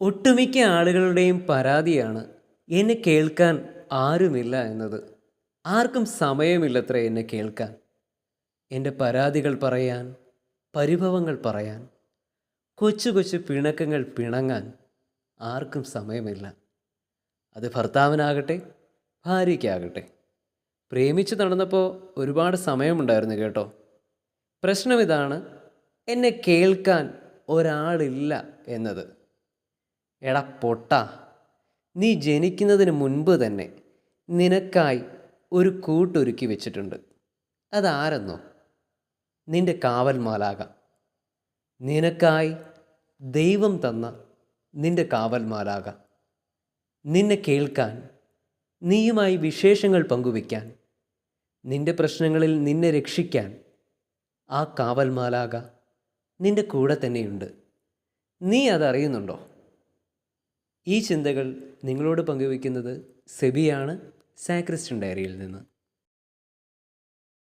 ഒട്ടുമിക്ക ആളുകളുടെയും പരാതിയാണ് എന്നെ കേൾക്കാൻ ആരുമില്ല എന്നത്. ആർക്കും സമയമില്ലത്ര എന്നെ കേൾക്കാൻ. എന്റെ പരാതികൾ പറയാൻ പരിഭവങ്ങൾ പറയാൻ കൊച്ചു കൊച്ചു പിണക്കങ്ങൾ പിണങ്ങാൻ ആർക്കും സമയമില്ല. അത് ഭർത്താവിനാകട്ടെ ഭാര്യയ്ക്കാകട്ടെ. പ്രേമിച്ച് നടന്നപ്പോൾ ഒരുപാട് സമയമുണ്ടായിരുന്നു കേട്ടോ. പ്രശ്നം ഇതാണ് എന്നെ കേൾക്കാൻ ഒരാളില്ല എന്നത്. എടാ പൊട്ട നീ ജനിക്കുന്നതിന് മുൻപ് തന്നെ നിനക്കായി ഒരു കൂട്ടൊരുക്കി വെച്ചിട്ടുണ്ട്. അതാരെന്നോ? നിന്റെ കാവൽമാലാകാം മാലാക നിനക്കായി ദൈവം തന്ന നിന്റെ കാവൽമാലാകാം നിന്നെ കേൾക്കാൻ നീയുമായി വിശേഷങ്ങൾ പങ്കുവയ്ക്കാൻ നിന്റെ പ്രശ്നങ്ങളിൽ നിന്നെ രക്ഷിക്കാൻ ആ കാവൽമാലാക നിന്റെ കൂടെ തന്നെയുണ്ട്. നീ അതറിയുന്നുണ്ടോ? ഈ ചിന്തകൾ നിങ്ങളോട് പങ്കുവയ്ക്കുന്നത് സെബിയാണ് സാക്രിസ്റ്റൻ ഡയറിയിൽ നിന്ന്.